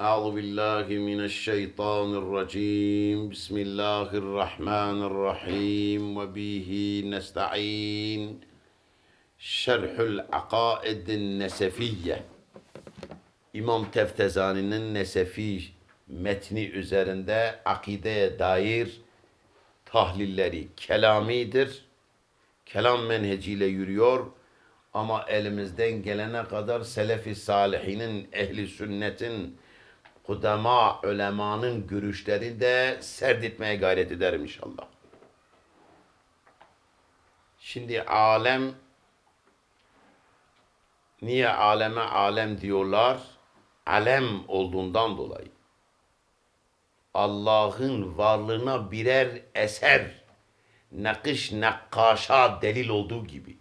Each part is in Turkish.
أعوذ بالله من الشيطان الرجيم بسم الله الرحمن الرحيم وبه نستعين شرح العقائد النسفية İmam Teftezani'nin Nesefi metni üzerinde akideye dair tahlilleri kelamidir. Kelam menheciyle yürüyor ama elimizden gelene kadar Selefi Salihinin, Ehli Sünnet'in, Kudema ulemanın görüşleri de serditmeye gayret ederim inşallah. Şimdi alem niye aleme alem diyorlar? Alem olduğundan dolayı. Allah'ın varlığına birer eser, nakış nakkaşa delil olduğu gibi.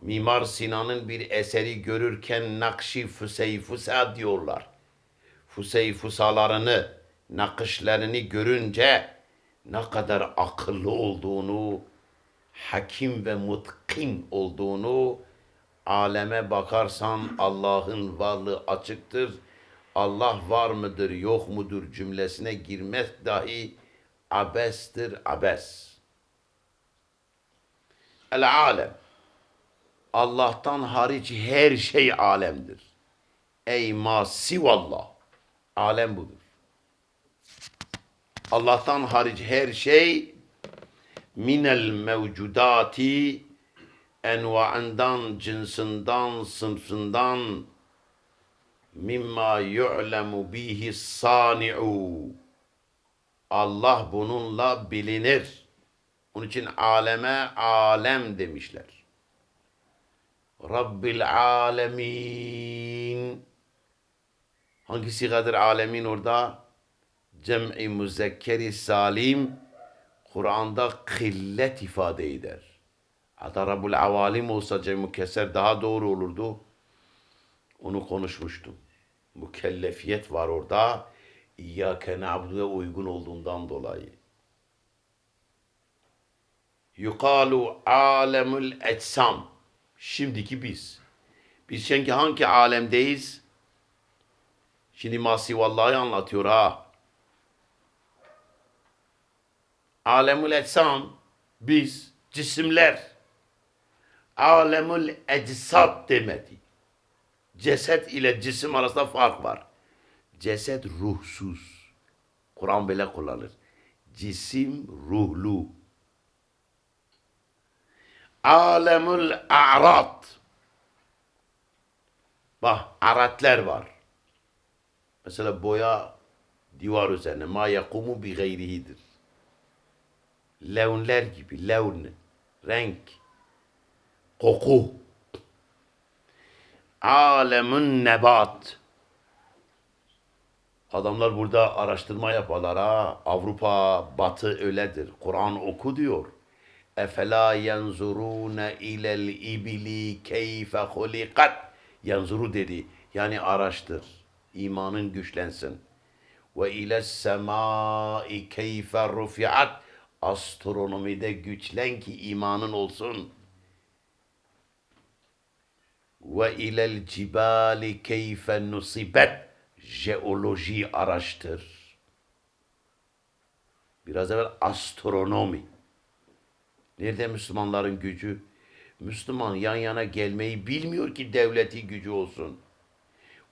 Mimar Sinan'ın bir eseri görürken nakşi füseyfüsa diyorlar. Füseyfüsalarını, nakışlarını görünce ne kadar akıllı olduğunu, hakim ve mutkin olduğunu aleme bakarsan Allah'ın varlığı açıktır. Allah var mıdır, yok mudur cümlesine girmek dahi abestir, abes. El alem. Allah'tan hariç her şey alemdir. Ey ma sivallah. Alem budur. Allah'tan hariç her şey minel mevcudati envaından, cinsinden, sınıfından mimma yu'lemu bihi sani'u Allah bununla bilinir. Onun için aleme alem demişler. Rabbil alemin. Hangi sigadır alemin orada? Cem'i müzekkeri salim Kur'an'da kıllet ifade eder. Hatta Rabbul avalim olsa cem keser daha doğru olurdu. Onu konuşmuştum. Mükellefiyet var orada. İyyâke na'budu'ya uygun olduğundan dolayı. Yukalu alemul etsam. Şimdiki biz. Biz çünkü hangi alemdeyiz? Şimdi Masi vallahi anlatıyor ha. Alemul etsam biz cisimler. Alemul ecsat demedi. Ceset ile cisim arasında fark var. Ceset ruhsuz. Kur'an böyle kullanır. Cisim ruhlu. Alemul a'rat. Bak aratler var. Mesela boya divar üzerine ma yakumu bi gayrihidir. Levnler gibi levn, renk, koku. Alemun nebat. Adamlar burada araştırma yaparlar ha. Avrupa, Batı öyledir. Kur'an oku diyor. Efela yenzurune ilel ibili keyfe hulikat. Yanzuru dedi. Yani araştır. İmanın güçlensin. Ve ile semai keyfe rufiat. Astronomide güçlen ki imanın olsun. Ve ilel cibali keyfe nusibet. Jeoloji araştır. Biraz evvel astronomi. Nerede Müslümanların gücü? Müslüman yan yana gelmeyi bilmiyor ki devleti gücü olsun.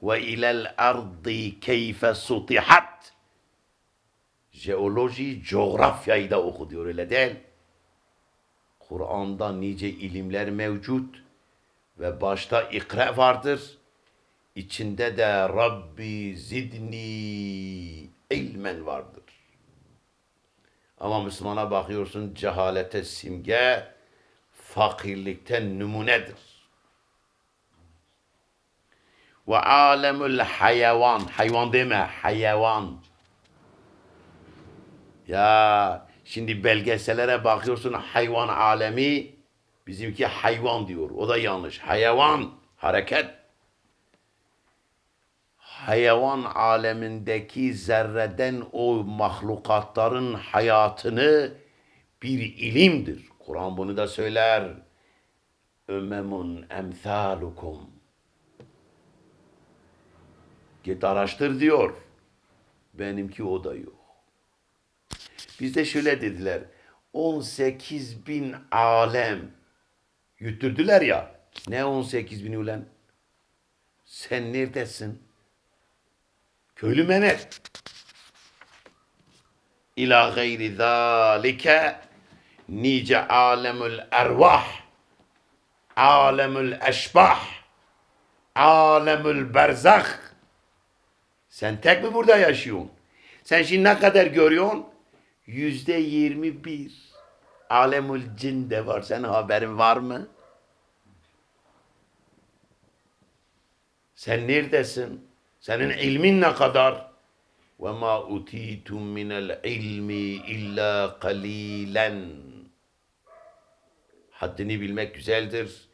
Ve ilel ardi keyfe sutihat. Jeoloji, coğrafyayı da oku diyor öyle değil. Kur'an'da nice ilimler mevcut ve başta ikra vardır. İçinde de Rabbi zidni ilmen vardır. Ama Müslümana bakıyorsun cehalete simge, fakirlikten numunedir. Ve alemul hayvan, hayvan deme, hayvan. Ya şimdi belgesellere bakıyorsun hayvan alemi, bizimki hayvan diyor. O da yanlış. Hayvan, hareket. Hayvan alemindeki zerreden o mahlukatların hayatını bir ilimdir. Kur'an bunu da söyler. Ümemun emthalukum. Git araştır diyor. Benimki o da yok. Bizde şöyle dediler. 18 bin alem yüttürdüler ya. Ne 18 bin ulen? Sen neredesin? Köylü menet. İlâ gayri zâlike nice alemül ervah, alemül eşbah, alemül berzah. Sen tek mi burada yaşıyorsun? Sen şimdi ne kadar görüyorsun? Yüzde yirmi bir. Alemül cin de var. Senin haberin var mı? Sen neredesin? Senin ilmin ne kadar? Ve ma utitum minel ilmi illa kalilen. Haddini bilmek güzeldir.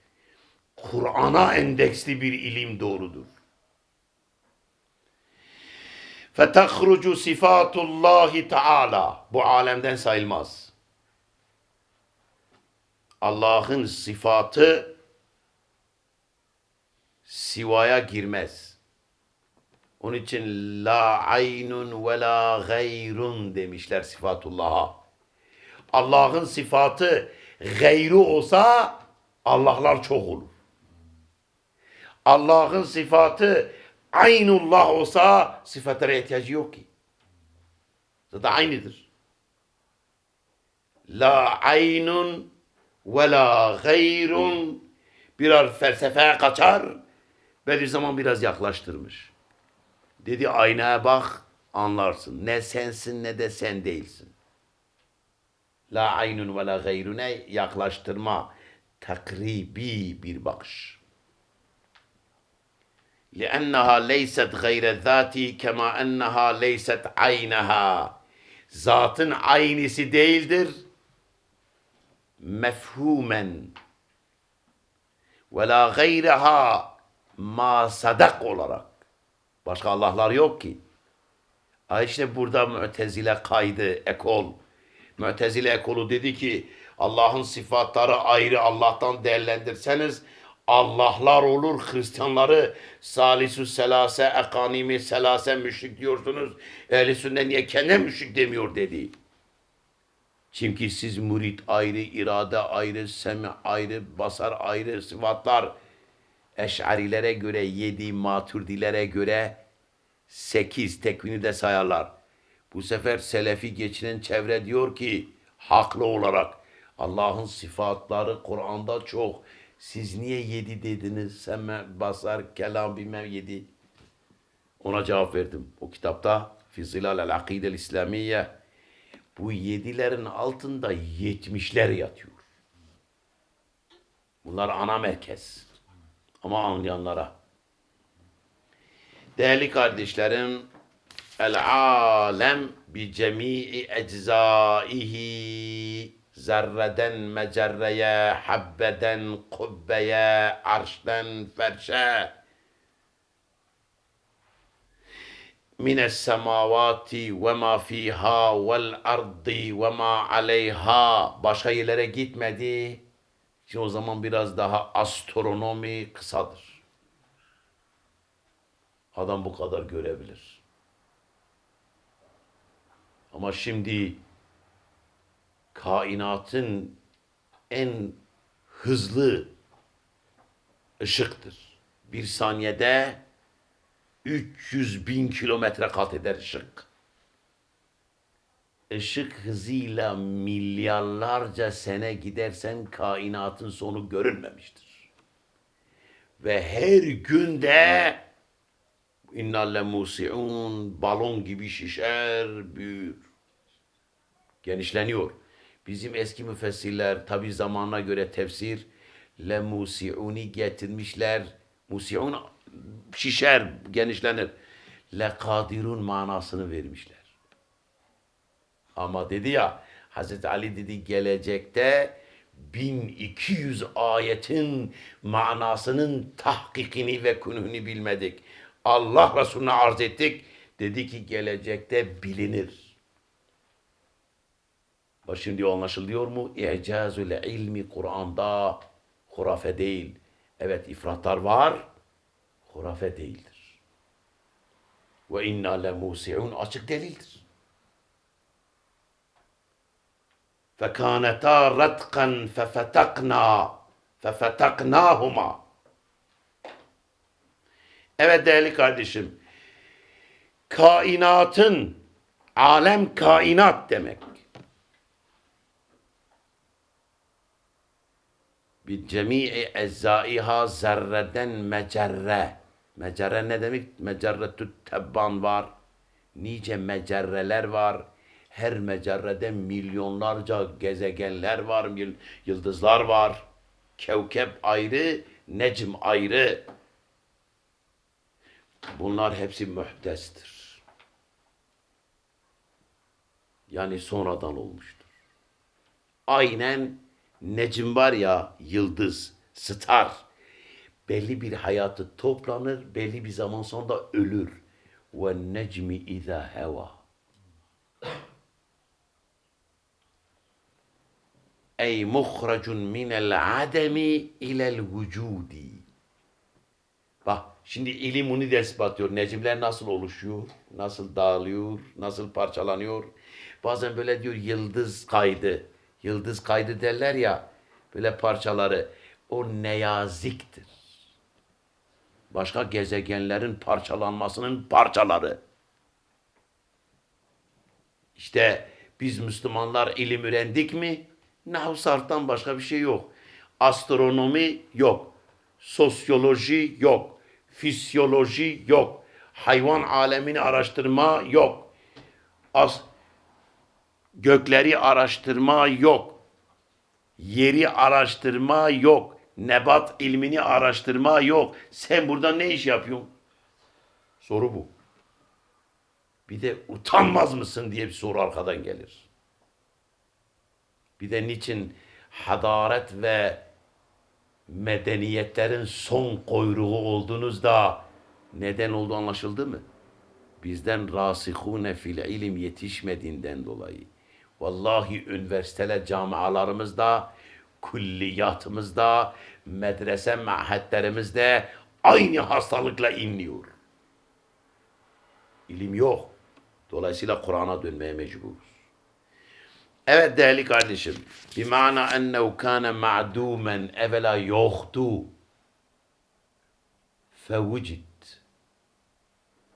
Kur'an'a endeksli bir ilim doğrudur fetehrucu sifatullahi taala. Bu alemden sayılmaz. Allah'ın sıfatı sivaya girmez. Onun için la aynun ve la gayrun demişler sıfatullah'a. Allah'ın sıfatı gayru olsa Allah'lar çok olur. Allah'ın sıfatı aynullah olsa sıfatlara ihtiyacı yok ki. Zaten aynıdır. La aynun ve la gayrun birer felsefeye kaçar. Bediüzzaman biraz yaklaştırmış. Dedi aynaya bak anlarsın. Ne sensin ne de sen değilsin. La aynun ve la gayrune yaklaştırma. Takribi bir bakış. لأنها ليست غير الذات كما أنها ليست عينها zatın aynısı değildir mefhumen ve la gayraha ma sadak olarak başka Allah'lar yok ki ha işte burada Mu'tezile kaydı ekol Mu'tezile ekolu dedi ki Allah'ın sıfatları ayrı Allah'tan değerlendirseniz Allah'lar olur Hristiyanları salisu selase ekanimi selase müşrik diyorsunuz. Ehli sünnet niye kendine müşrik demiyor dedi. Çünkü siz murit ayrı, irade ayrı, semi ayrı, basar ayrı, sıfatlar eşarilere göre yedi, maturdilere göre sekiz tekvini de sayarlar. Bu sefer selefi geçinen çevre diyor ki haklı olarak Allah'ın sıfatları Kur'an'da çok. Siz niye yedi dediniz? Seme, basar, kelam bilmem yedi. Ona cevap verdim. O kitapta Fizilal el Akidel İslamiye bu yedilerin altında yetmişler yatıyor. Bunlar ana merkez. Ama anlayanlara. Değerli kardeşlerim, el alem bi cemii eczaihi zerreden mecerreye, habbeden kubbeye, arşten ferşe mines semavati ve ma fiha vel ardi ve ma aleyha başka yerlere gitmedi. Şimdi o zaman biraz daha astronomi kısadır. Adam bu kadar görebilir. Ama şimdi kainatın en hızlı ışıktır. Bir saniyede 300 bin kilometre kat eder ışık. Işık hızıyla milyarlarca sene gidersen kainatın sonu görünmemiştir. Ve her günde innalle musiun balon gibi şişer, büyür. Genişleniyor. Bizim eski müfessirler tabi zamana göre tefsir le musiuni getirmişler. Musiun şişer, genişlenir. Le kadirun manasını vermişler. Ama dedi ya Hazreti Ali dedi gelecekte 1200 ayetin manasının tahkikini ve kunhunu bilmedik. Allah Resulüne arz ettik. Dedi ki gelecekte bilinir. Bak şimdi anlaşılıyor mu? İcazül ilmi Kur'an'da hurafe değil. Evet ifratlar var. Hurafe değildir. Ve inna lemusi'un açık delildir. فَكَانَتَا رَتْقًا فَفَتَقْنَا فَفَتَقْنَاهُمَا Evet değerli kardeşim, kainatın, alem kainat demek. Bir cemii ezzaiha zerreden mecerre. Mecerre ne demek? Mecerretü tebban var. Nice mecerreler var. Her mecerrede milyonlarca gezegenler var, yıl- yıldızlar var. Kevkep ayrı, necm ayrı. Bunlar hepsi mühdestir. Yani sonradan olmuştur. Aynen necim var ya yıldız, star. Belli bir hayatı toplanır, belli bir zaman sonra ölür. Ve necmi izâ heva. Ey muhracun minel ademi ilel vücudi. Bak şimdi ilim bunu da. Necimler nasıl oluşuyor, nasıl dağılıyor, nasıl parçalanıyor. Bazen böyle diyor yıldız kaydı. Yıldız kaydı derler ya böyle parçaları. O neyaziktir. Başka gezegenlerin parçalanmasının parçaları. İşte biz Müslümanlar ilim öğrendik mi? Nahu başka bir şey yok. Astronomi yok. Sosyoloji yok. Fizyoloji yok. Hayvan alemini araştırma yok. As gökleri araştırma yok. Yeri araştırma yok. Nebat ilmini araştırma yok. Sen burada ne iş yapıyorsun? Soru bu. Bir de utanmaz mısın diye bir soru arkadan gelir. Bir de niçin hadaret ve medeniyetlerin son kuyruğu olduğunuzda neden olduğu anlaşıldı mı? Bizden rasihune fil ilim yetişmediğinden dolayı. Vallahi üniversiteler, camialarımızda, kulliyatımızda, medrese mahetlerimizde aynı hastalıkla inliyor. İlim yok. Dolayısıyla Kur'an'a dönmeye mecburuz. Evet değerli kardeşim. Bimana ennehu kâne ma'dûmen evvela yoktu. Fevvicid.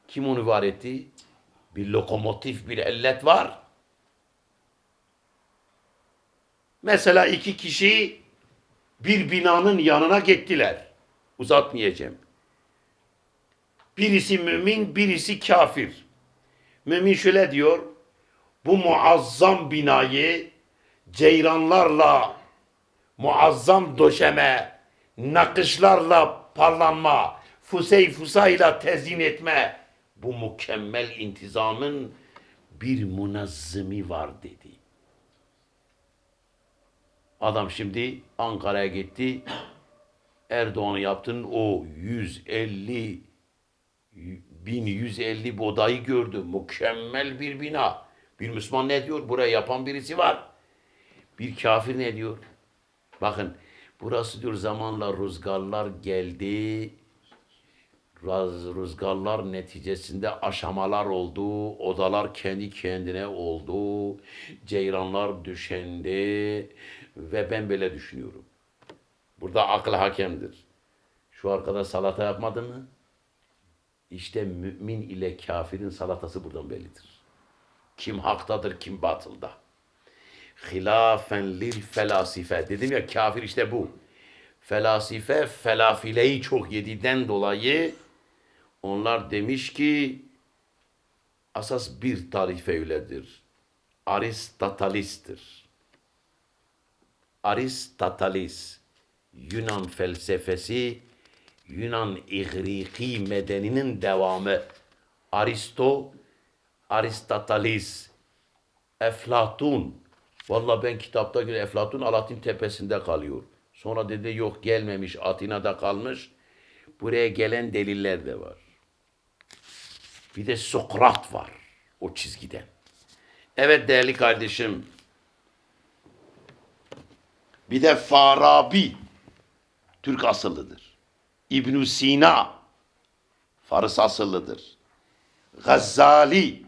Kim onu var etti? Bir lokomotif, bir ellet var. Mesela iki kişi bir binanın yanına gittiler. Uzatmayacağım. Birisi mümin, birisi kafir. Mümin şöyle diyor. Bu muazzam binayı ceyranlarla, muazzam döşeme, nakışlarla parlanma, fusey fusayla tezyin etme. Bu mükemmel intizamın bir munazzimi var dedi. Adam şimdi Ankara'ya gitti. Erdoğan yaptığın o 150 1150 bodayı gördü. Mükemmel bir bina. Bir Müslüman ne diyor? Buraya yapan birisi var. Bir kafir ne diyor? Bakın burası diyor zamanla rüzgarlar geldi. Rüzgarlar neticesinde aşamalar oldu. Odalar kendi kendine oldu. Ceyranlar düşendi. Ve ben böyle düşünüyorum. Burada akıl hakemdir. Şu arkada salata yapmadı mı? İşte mümin ile kafirin salatası buradan bellidir. Kim haktadır, kim batılda. Hilafen lil felasife. Dedim ya kafir işte bu. Felasife felafileyi çok yediden dolayı onlar demiş ki asas bir tarife öyledir. Aristoteles'tir. Aristoteles Yunan felsefesi Yunan İgriki medeninin devamı. Aristo, Aristoteles, Eflatun. Valla ben kitapta göre Eflatun Alatin tepesinde kalıyor. Sonra dedi yok gelmemiş Atina'da kalmış. Buraya gelen deliller de var. Bir de Sokrat var o çizgiden. Evet değerli kardeşim. Bir de Farabi. Türk asıllıdır. ibn Sina Fars asıllıdır. Gazali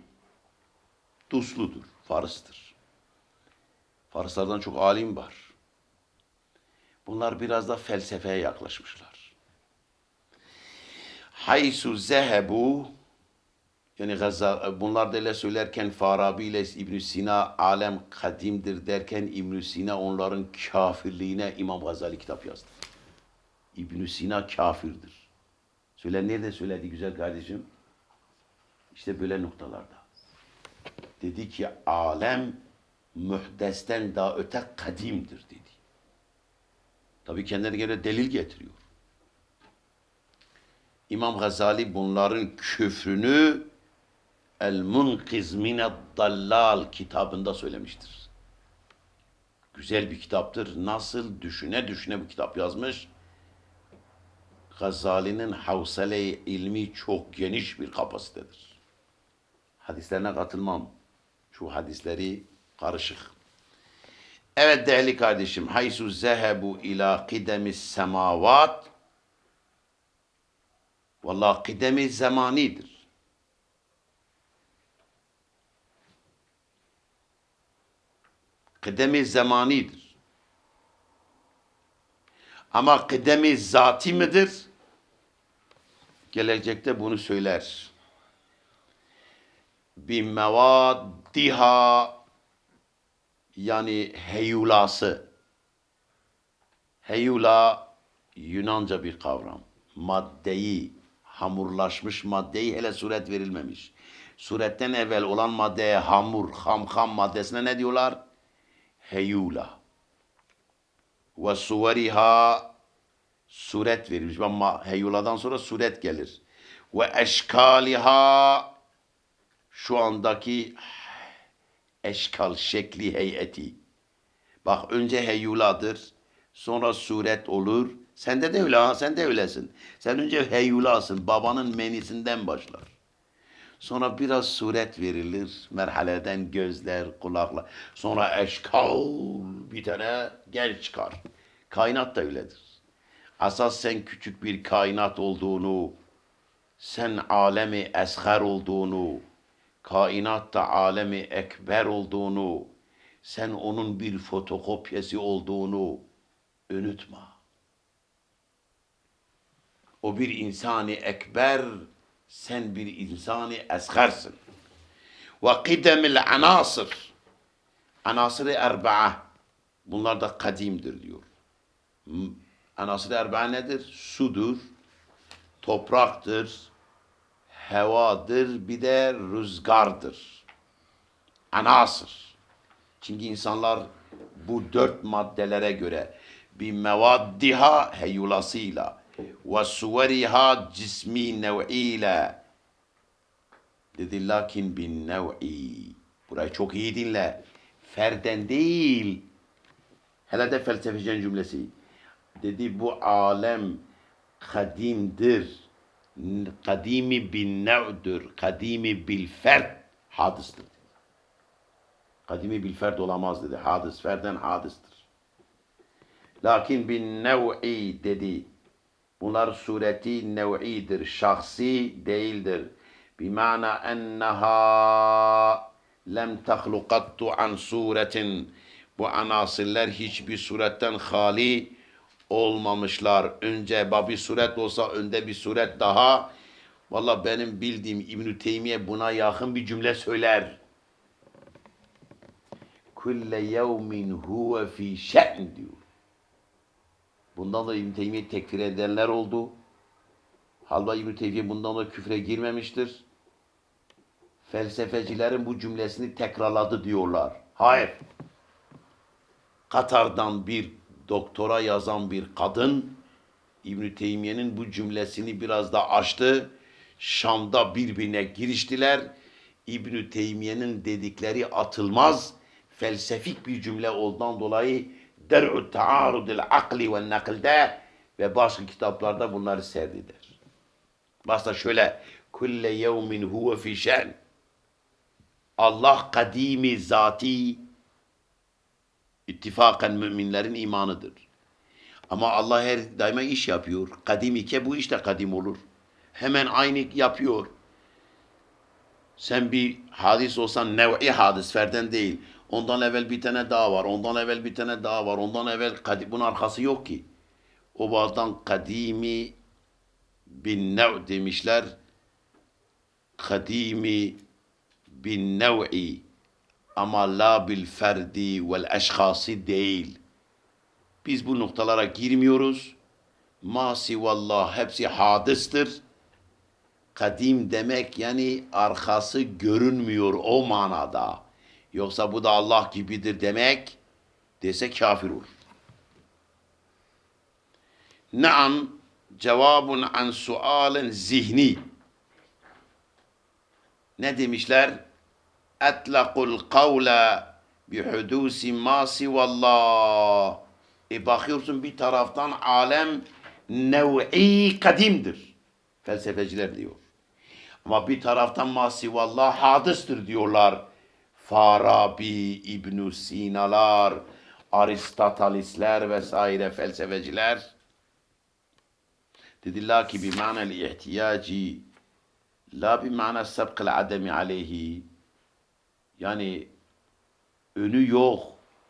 Dusludur, Fars'tır. Farslardan çok alim var. Bunlar biraz da felsefeye yaklaşmışlar. Haysu zehebu yani Gaza, bunlar da öyle söylerken Farabi ile ibn Sina alem kadimdir derken ibn Sina onların kafirliğine İmam Gazali kitap yazdı. ibn Sina kafirdir. Söyle nerede söyledi güzel kardeşim? İşte böyle noktalarda. Dedi ki alem mühdesten daha öte kadimdir dedi. Tabi kendine göre delil getiriyor. İmam Gazali bunların küfrünü El Munkiz Mined Dallal kitabında söylemiştir. Güzel bir kitaptır. Nasıl düşüne düşüne bu kitap yazmış. Gazali'nin havsale ilmi çok geniş bir kapasitedir. Hadislerine katılmam. Şu hadisleri karışık. Evet değerli kardeşim. Haysu zehebu ila kıdemis semavat Vallahi kıdemi zamanidir. Kıdemi zamanidir. Ama kıdemi zati midir? Gelecekte bunu söyler. Bir mevaddiha yani heyulası. Heyula Yunanca bir kavram. Maddeyi, hamurlaşmış maddeyi hele suret verilmemiş. Suretten evvel olan maddeye hamur, ham ham maddesine ne diyorlar? Heyula. Ve suveriha suret verilmiş. Ama heyuladan sonra suret gelir. Ve eşkaliha şu andaki eşkal şekli heyeti. Bak önce heyuladır. Sonra suret olur. Sende de öyle ha, sen de öylesin. Sen önce heyulasın, babanın menisinden başlar. Sonra biraz suret verilir, merhaleden gözler, kulaklar. Sonra eşkal bir tane gel çıkar. Kainat da öyledir. Asas sen küçük bir kainat olduğunu, sen alemi esher olduğunu, kainatta alemi ekber olduğunu, sen onun bir fotokopyası olduğunu unutma. O bir insani ekber, sen bir insani eshersin. Ve kıdemil anasır. Anasır-ı erba'a. Bunlar da kadimdir diyor. Anasır-ı erba'a nedir? Sudur, topraktır, hevadır, bir de rüzgardır. Anasır. Çünkü insanlar bu dört maddelere göre bir mevaddiha heyulasıyla ve suveriha cismi nev'iyle dedi lakin bin nev'i burayı çok iyi dinle. Ferden değil. Hele de felsefecinin cümlesi. Dedi bu alem kadimdir. Kadimi bin nev'dür kadimi bil ferd hadistir. Kadimi bil ferd olamaz dedi. Hadis ferden hadistir. Lakin bin nev'i dedi Bunlar sureti nev'idir, şahsi değildir. Bimana enneha lem tahlukattu an suretin. Bu anasiller hiçbir suretten hali olmamışlar. Önce bir suret olsa önde bir suret daha. Valla benim bildiğim İbn-i Teymiye buna yakın bir cümle söyler. Kulle yevmin huve fi şe'n diyor. Bundan da İbn Teymiye tekfir edenler oldu. Halbuki İbn Teymiye bundan da küfre girmemiştir. Felsefecilerin bu cümlesini tekrarladı diyorlar. Hayır. Katar'dan bir doktora yazan bir kadın İbn Teymiye'nin bu cümlesini biraz da açtı. Şam'da birbirine giriştiler. İbn Teymiye'nin dedikleri atılmaz felsefik bir cümle olduğundan dolayı Der'u taarudil akli ve nakilde ve başka kitaplarda bunları serdiler. Başta şöyle kulle yevmin huve fi şen Allah kadimi zati ittifakan müminlerin imanıdır. Ama Allah her daima iş yapıyor. Kadim ike bu işte kadim olur. Hemen aynı yapıyor. Sen bir hadis olsan nev'i hadis ferden değil. Ondan evvel bir tane daha var. Ondan evvel bir tane daha var. Ondan evvel kadi, bunun arkası yok ki. O bağdan kadimi bin nev demişler. Kadimi bin nev'i ama la bil ferdi vel eşhası değil. Biz bu noktalara girmiyoruz. Masi vallah hepsi hadistir. Kadim demek yani arkası görünmüyor o manada. Yoksa bu da Allah gibidir demek dese kafir olur. Naam cevabun an sualen zihni. Ne demişler? Etlakul kavle bihudusi ma sivallah. E bakıyorsun bir taraftan alem nev'i kadimdir. Felsefeciler diyor. Ama bir taraftan masivallah hadistir diyorlar. Farabi, İbn Sinalar, Aristotelesler vesaire felsefeciler. Dediler ki bir manel ihtiyaci la bir mana sebkil ademi aleyhi yani önü yok.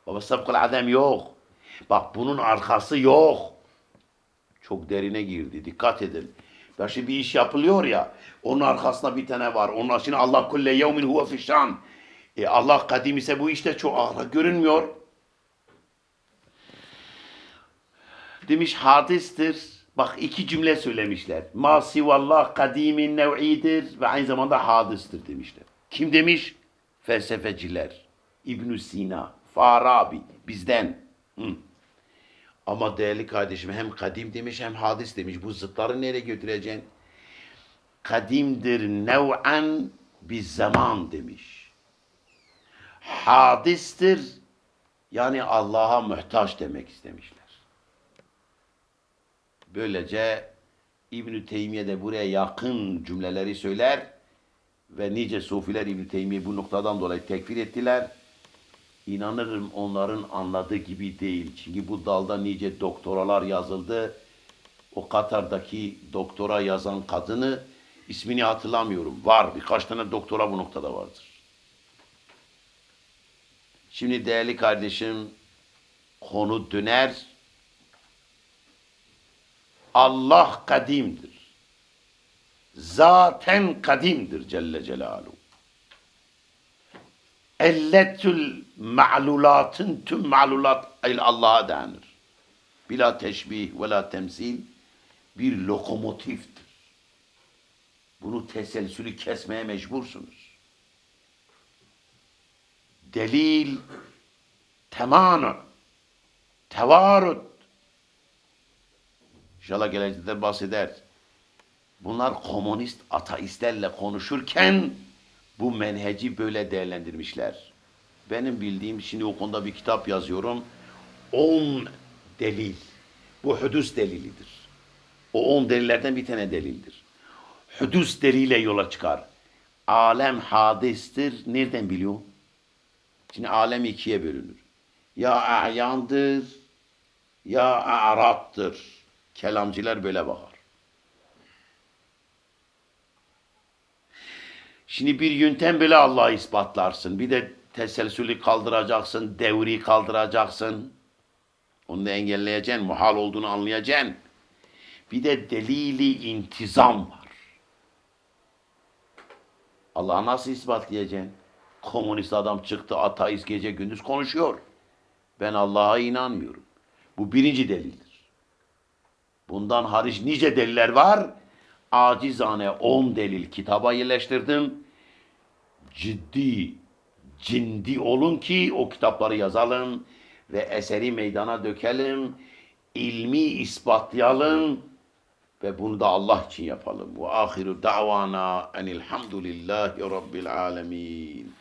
Baba sebkil adem yok. Bak bunun arkası yok. Çok derine girdi. Dikkat edin. Ya şimdi bir iş yapılıyor ya. Onun arkasında bir tane var. Onun için Allah kulle yevmin huve fişan. E Allah kadim ise bu işte çok ağır görünmüyor. Demiş hadistir. Bak iki cümle söylemişler. Ma sivallah kadimin nev'idir ve aynı zamanda hadistir demişler. Kim demiş? Felsefeciler. ibn Sina, Farabi bizden. Hı. Ama değerli kardeşim hem kadim demiş hem hadis demiş. Bu zıtları nereye götüreceksin? Kadimdir nev'en bir zaman demiş. Hadistir yani Allah'a muhtaç demek istemişler. Böylece İbn-i Teymiye de buraya yakın cümleleri söyler ve nice sufiler İbn-i Teymiye bu noktadan dolayı tekfir ettiler. İnanırım onların anladığı gibi değil. Çünkü bu dalda nice doktoralar yazıldı. O Katar'daki doktora yazan kadını ismini hatırlamıyorum. Var birkaç tane doktora bu noktada vardır. Şimdi değerli kardeşim konu döner. Allah kadimdir. Zaten kadimdir Celle Celaluhu. Elletül ma'lulatın tüm ma'lulat Allah'a denir. Bila teşbih ve la temsil bir lokomotiftir. Bunu teselsülü kesmeye mecbursunuz. Delil temanu tevarut İnşallah gelecekte bahseder. Bunlar komünist ateistlerle konuşurken bu menheci böyle değerlendirmişler. Benim bildiğim şimdi o konuda bir kitap yazıyorum. 10 delil. Bu hudus delilidir. O 10 delillerden bir tane delildir. Hudus deliliyle yola çıkar. Alem hadistir. Nereden biliyor? Şimdi alem ikiye bölünür. Ya ayandır ya a'rattır. Kelamcılar böyle bakar. Şimdi bir yöntem böyle Allah'ı ispatlarsın. Bir de teselsülü kaldıracaksın, devri kaldıracaksın. Onu da engelleyeceksin, muhal olduğunu anlayacaksın. Bir de delili intizam var. Allah'a nasıl ispatlayacaksın? Komünist adam çıktı, ateist gece gündüz konuşuyor. Ben Allah'a inanmıyorum. Bu birinci delildir. Bundan hariç nice deliller var. Acizane on delil kitaba yerleştirdim. Ciddi, cindi olun ki o kitapları yazalım ve eseri meydana dökelim. ilmi ispatlayalım ve bunu da Allah için yapalım. Ve ahiru davana enilhamdülillahi rabbil alemin.